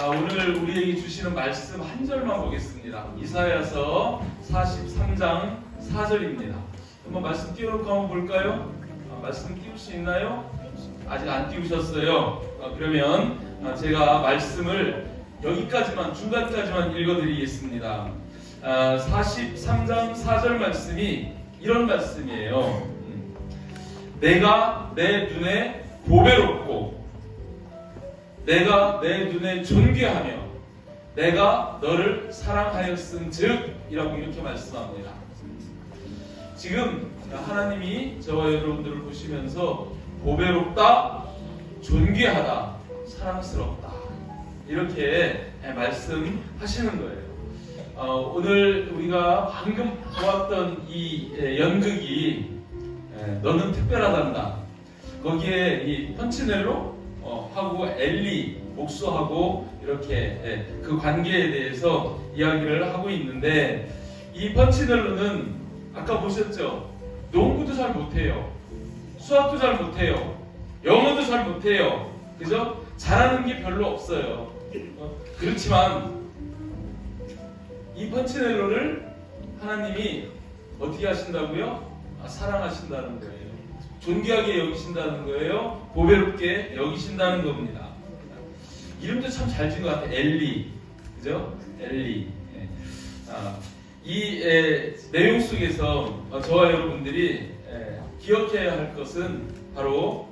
아, 오늘 우리에게 주시는 말씀 한 절만 보겠습니다. 이사야서 43장 4절입니다. 한번 말씀 띄워놓고 한번 볼까요? 아, 말씀 띄울 수 있나요? 아직 안 띄우셨어요. 아, 그러면 아, 제가 말씀을 여기까지만 중간까지만 읽어드리겠습니다. 아, 43장 4절 말씀이 이런 말씀이에요. 음. 내가 내 눈에 보배롭고 내가 내 눈에 존귀하며 내가 너를 사랑하였은즉 이라고 이렇게 말씀합니다. 지금 하나님이 저와 여러분들을 보시면서 보배롭다, 존귀하다, 사랑스럽다 이렇게 말씀하시는 거예요. 어, 오늘 우리가 방금 보았던 이 예, 연극이 예, 너는 특별하단다. 거기에 이 펀치넬로 어, 하고 엘리 목수하고 이렇게 예, 그 관계에 대해서 이야기를 하고 있는데 이 펀치넬로는 아까 보셨죠? 농구도 잘 못해요. 수학도 잘 못해요. 영어도 잘 못해요. 그죠? 잘하는 게 별로 없어요. 어, 그렇지만 이 펀치넬로를 하나님이 어떻게 하신다고요? 아, 사랑하신다는 거예요. 존귀하게 여기신다는 거예요. 보배롭게 여기신다는 겁니다. 이름도 참 잘 지은 것 같아요. 엘리. 그죠? 엘리. 예. 아, 이 에, 내용 속에서 어, 저와 여러분들이 에, 기억해야 할 것은 바로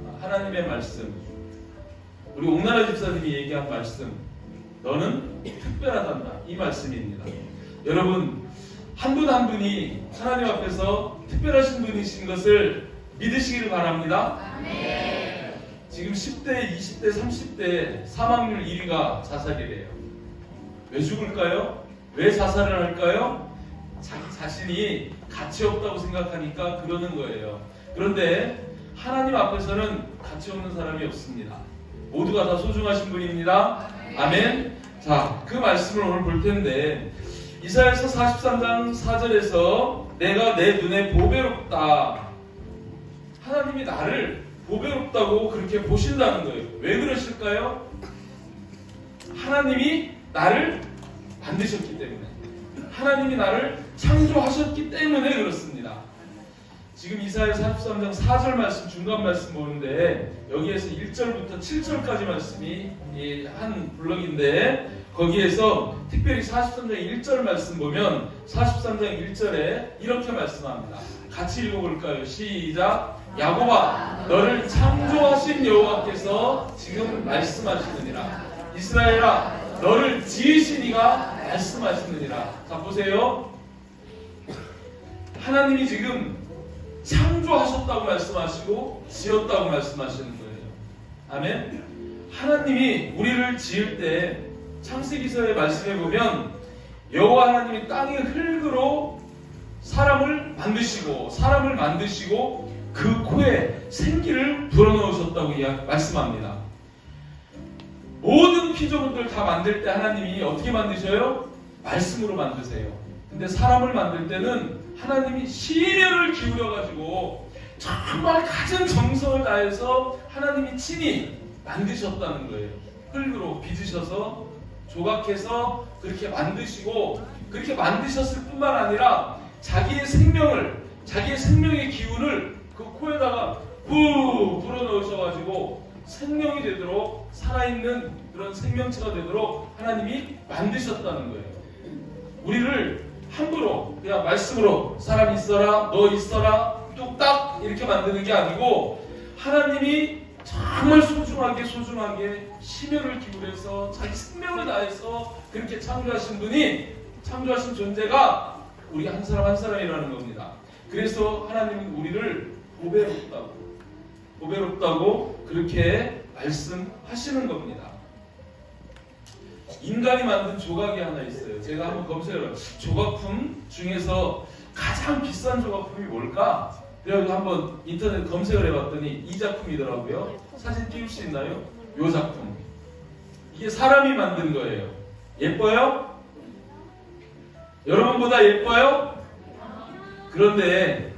어, 하나님의 말씀. 우리 옥나라 집사님이 얘기한 말씀. 너는 특별하단다. 이 말씀입니다. 여러분, 한 분한 분이 하나님 앞에서 특별하신 분이신 것을 믿으시기를 바랍니다. 지금 10대, 20대, 30대 사망률 1위가 자살이래요. 왜 죽을까요? 왜 자살을 할까요? 자기 자신이 가치 없다고 생각하니까 그러는 거예요. 그런데 하나님 앞에서는 가치 없는 사람이 없습니다. 모두가 다 소중하신 분입니다. 아멘. 자, 그 말씀을 오늘 볼 텐데 이사야서 43장 4절에서 내가 내 눈에 보배롭다. 하나님이 나를 보배롭다고 그렇게 보신다는 거예요. 왜 그러실까요? 하나님이 나를 만드셨기 때문에. 하나님이 나를 창조하셨기 때문에 그렇습니다. 지금 이사야 43장 4절 말씀 중간 말씀 보는데 여기에서 1절부터 7절까지 말씀이 이한 블럭인데 거기에서 특별히 43장 1절 말씀 보면 43장 1절에 이렇게 말씀합니다. 같이 읽어볼까요? 시작. 야곱아 너를 창조하신 여호와께서 지금 말씀하시느니라. 이스라엘아 너를 지으신 이가 말씀하시느니라. 자 보세요. 하나님이 지금 창조하셨다고 말씀하시고 지었다고 말씀하시는 거예요. 아멘. 하나님이 우리를 지을 때 창세기서의 말씀에 보면 여호와 하나님이 땅의 흙으로 사람을 만드시고 사람을 만드시고 그 코에 생기를 불어넣으셨다고 말씀합니다. 모든 피조물들 다 만들 때 하나님이 어떻게 만드셔요? 말씀으로 만드세요. 근데 사람을 만들 때는 하나님이 심혈을 기울여 가지고 정말 가진 정성을 다해서 하나님이 친히 만드셨다는 거예요. 흙으로 빚으셔서 조각해서 그렇게 만드시고 그렇게 만드셨을 뿐만 아니라 자기의 생명을 자기의 생명의 기운을 그 코에다가 후 불어넣으셔가지고 생명이 되도록 살아있는 그런 생명체가 되도록 하나님이 만드셨다는 거예요. 우리를 함부로 그냥 말씀으로 사람 있어라 너 있어라 뚝딱 이렇게 만드는 게 아니고 하나님이 정말 소중하게 소중하게 심혈을 기울여서 자기 생명을 다해서 그렇게 창조하신 분이 창조하신 존재가 우리 한 사람 한 사람이라는 겁니다. 그래서 하나님은 우리를 보배롭다고 보배롭다고 그렇게 말씀하시는 겁니다. 인간이 만든 조각이 하나 있어요. 제가 한번 검색을. 조각품 중에서 가장 비싼 조각품이 뭘까? 그래서 한번 인터넷 검색을 해봤더니 이 작품이더라고요. 사진 띄울 수 있나요? 이 작품. 이게 사람이 만든 거예요. 예뻐요? 여러분보다 예뻐요? 그런데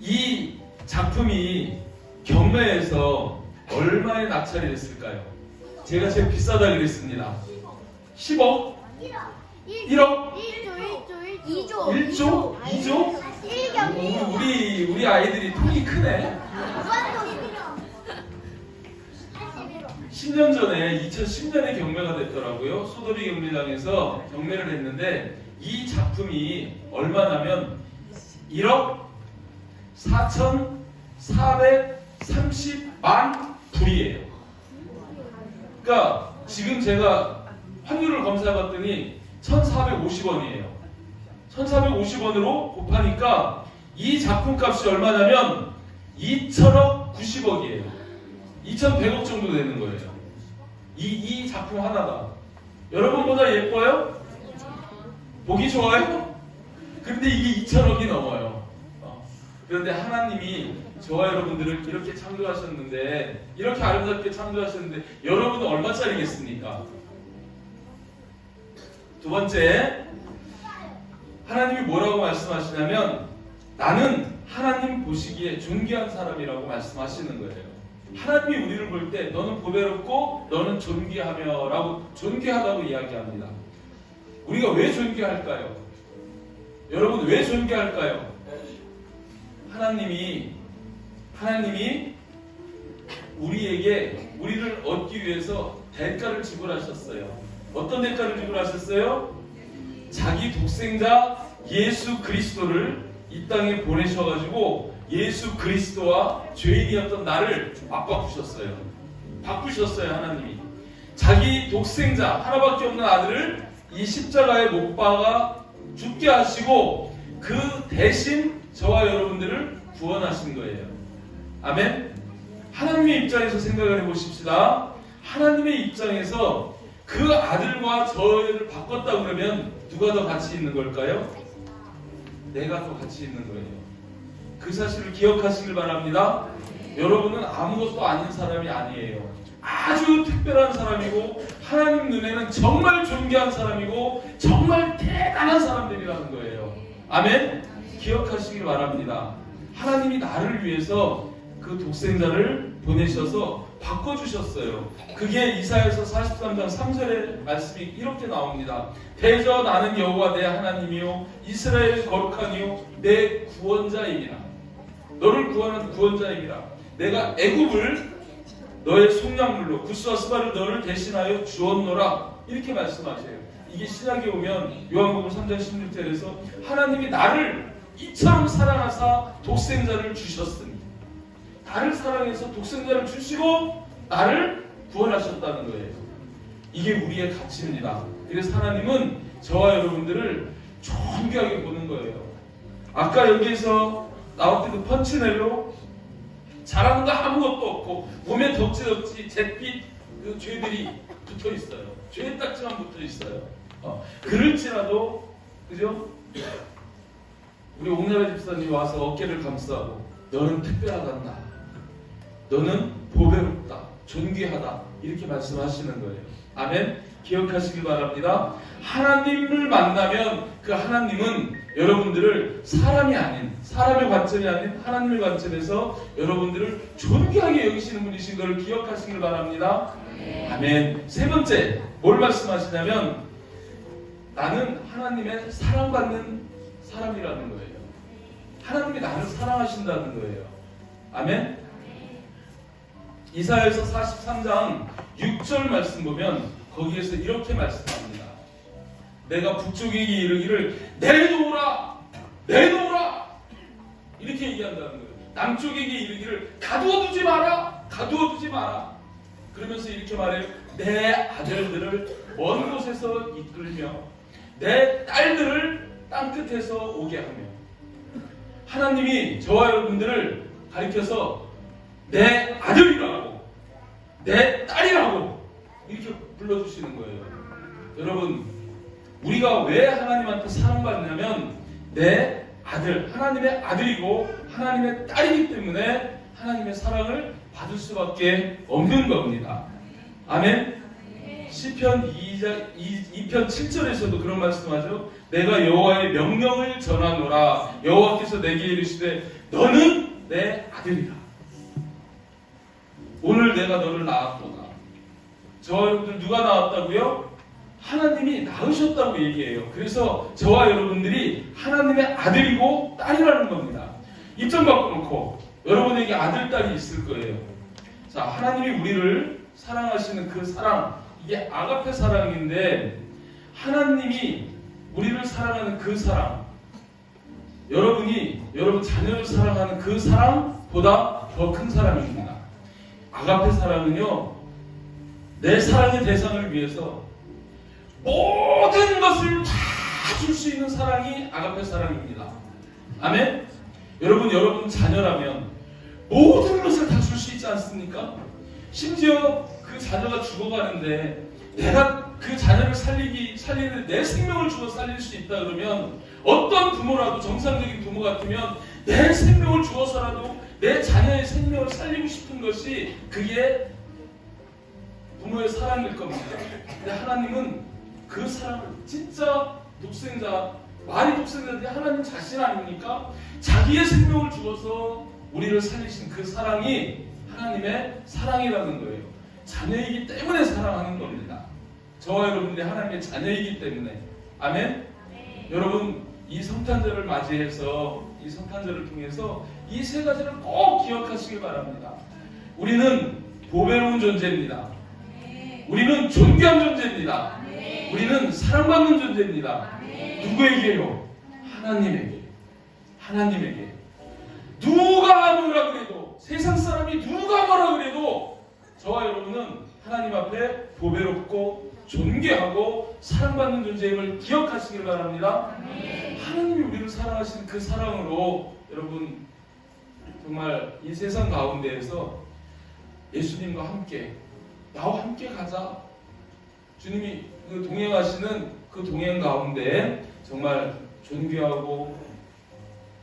이 작품이 경매에서 얼마에 낙찰이 됐을까요? 제가 제일 비싸다 그랬습니다. 10억? 1억? 1조 1조 1조 1조? 2조? 1경 우리 우리 아이들이 통이 크네. 10년 전에 2010년에 경매가 됐더라고요. 소도비 경매장에서 경매를 했는데 이 작품이 얼마냐면 1억 4,430만 불이에요. 그러니까 지금 제가 환율을 검사해 봤더니 1,450원이에요. 1,450원으로 곱하니까 이 작품 값이 얼마냐면 2천억 90억이에요. 2,100억 정도 되는 거예요. 이, 이 작품 하나가. 여러분보다 예뻐요? 보기 좋아요? 근데 이게 2천억이 넘어요. 어. 그런데 하나님이 저와 여러분들을 이렇게 창조하셨는데, 이렇게 아름답게 창조하셨는데, 여러분은 얼마짜리겠습니까? 두 번째, 하나님이 뭐라고 말씀하시냐면, 나는 하나님 보시기에 존귀한 사람이라고 말씀하시는 거예요. 하나님이 우리를 볼 때 너는 보배롭고 너는 존귀하며라고 존귀하다고 이야기합니다. 우리가 왜 존귀할까요? 여러분 왜 존귀할까요? 하나님이 하나님이 우리에게 우리를 얻기 위해서 대가를 지불하셨어요. 어떤 대가를 지불하셨어요? 자기 독생자 예수 그리스도를 이 땅에 보내셔가지고 예수 그리스도와 죄인이었던 나를 바꿔주셨어요. 바꾸셨어요, 하나님이. 자기 독생자, 하나밖에 없는 아들을 이 십자가에 못 박아 죽게 하시고 그 대신 저와 여러분들을 구원하신 거예요. 아멘? 하나님의 입장에서 생각을 해보십시다. 하나님의 입장에서 그 아들과 저를 바꿨다 그러면 누가 더 가치 있는 걸까요? 내가 더 가치 있는 거예요. 그 사실을 기억하시길 바랍니다. 여러분은 아무것도 아닌 사람이 아니에요. 아주 특별한 사람이고 하나님 눈에는 정말 존귀한 사람이고 정말 대단한 사람들이라는 거예요. 아멘. 기억하시길 바랍니다. 하나님이 나를 위해서 그 독생자를 보내셔서 바꿔주셨어요. 그게 이사에서 43장 3절의 말씀이 이렇게 나옵니다. 대저 나는 여호와 내 하나님이요 이스라엘 거룩하니요 내 구원자이니라. 너를 구하는 구원자이니라. 내가 애굽을 너의 속량물로 구스와 스바를 너를 대신하여 주었노라. 이렇게 말씀하세요. 이게 신약에 오면 요한복음 3장 16절에서 하나님이 나를 이처럼 사랑하사 독생자를 주셨으니 나를 사랑해서 독생자를 주시고 나를 구원하셨다는 거예요. 이게 우리의 가치입니다. 그래서 하나님은 저와 여러분들을 존귀하게 보는 거예요. 아까 여기에서 나왔던 그 펀치넬로 잘하는 거 아무것도 없고 몸에 덕지덕지 잿빛 그 죄들이 붙어 있어요. 죄 딱지만 붙어 있어요. 어, 그럴지라도 그죠? 우리 옥나라 집사님이 와서 어깨를 감싸고 너는 특별하단다. 너는 보배롭다. 존귀하다. 이렇게 말씀하시는 거예요. 아멘. 기억하시기 바랍니다. 하나님을 만나면 그 하나님은 여러분들을 사람이 아닌 사람의 관점이 아닌 하나님의 관점에서 여러분들을 존귀하게 여기시는 분이신 것을 기억하시길 바랍니다. 아멘. 세 번째 뭘 말씀하시냐면 나는 하나님의 사랑받는 사람이라는 거예요. 하나님이 나를 사랑하신다는 거예요. 아멘. 이사야서 43장 6절 말씀 보면 거기에서 이렇게 말씀합니다. 내가 북쪽에게 이르기를 내놓으라 내놓으라 이렇게 얘기한다는 거예요. 남쪽에게 이르기를 가두어 두지 마라 가두어 두지 마라 그러면서 이렇게 말해요. 내 아들들을 먼 곳에서 이끌며 내 딸들을 땅 끝에서 오게 하며 하나님이 저와 여러분들을 가리켜서 내 아들이라고 내 딸이라고 이렇게 불러주시는 거예요. 여러분 우리가 왜 하나님한테 사랑받냐면 내 아들 하나님의 아들이고 하나님의 딸이기 때문에 하나님의 사랑을 받을 수밖에 없는 겁니다. 아멘. 시편 2장 2편 7절에서도 그런 말씀하죠. 내가 여호와의 명령을 전하노라. 여호와께서 내게 이르시되 너는 내 아들이라. 오늘 내가 너를 낳았도다. 저와 여러분들 누가 낳았다고요? 하나님이 낳으셨다고 얘기해요. 그래서 저와 여러분들이 하나님의 아들이고 딸이라는 겁니다. 입장 바꿔놓고 여러분에게 아들, 딸이 있을 거예요. 자, 하나님이 우리를 사랑하시는 그 사랑, 이게 아가페 사랑인데 하나님이 우리를 사랑하는 그 사랑, 여러분이 여러분 자녀를 사랑하는 그 사랑보다 더 큰 사랑입니다. 아가페 사랑은요, 내 사랑의 대상을 위해서 모든 것을 다 줄 수 있는 사랑이 아가페 사랑입니다. 아멘? 여러분, 여러분 자녀라면 모든 것을 다 줄 수 있지 않습니까? 심지어 그 자녀가 죽어가는데 내가 그 자녀를 살리기 살리는 내 생명을 주어 살릴 수 있다 그러면 어떤 부모라도 정상적인 부모 같으면 내 생명을 주어서라도 내 자녀의 생명을 살리고 싶은 것이 그게 부모의 사랑일 겁니다. 근데 하나님은 그 사랑을 진짜 독생자 말이 독생자인데 하나님 자신 아닙니까? 자기의 생명을 주어서 우리를 살리신 그 사랑이 하나님의 사랑이라는 거예요. 자녀이기 때문에 사랑하는 겁니다. 저와 여러분들이 하나님의 자녀이기 때문에 아멘. 여러분 이 성탄절을 맞이해서 이 성탄절을 통해서 이 세 가지를 꼭 기억하시길 바랍니다. 우리는 보배로운 존재입니다. 우리는 존귀한 존재입니다. 우리는 사랑받는 존재입니다. 누구에게요? 하나님에게. 하나님에게. 누가 뭐라 그래도 세상 사람이 누가 뭐라 그래도 저와 여러분은 하나님 앞에 보배롭고 존귀하고 사랑받는 존재임을 기억하시길 바랍니다. 하나님이 우리를 사랑하신 그 사랑으로 여러분 정말 이 세상 가운데에서 예수님과 함께 나와 함께 가자. 주님이 그 동행하시는 그 동행 가운데 정말 존귀하고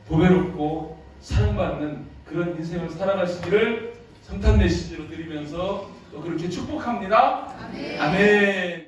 보배롭고 사랑받는 그런 인생을 살아가시기를 성탄 메시지로 드리면서 또 그렇게 축복합니다. 아멘.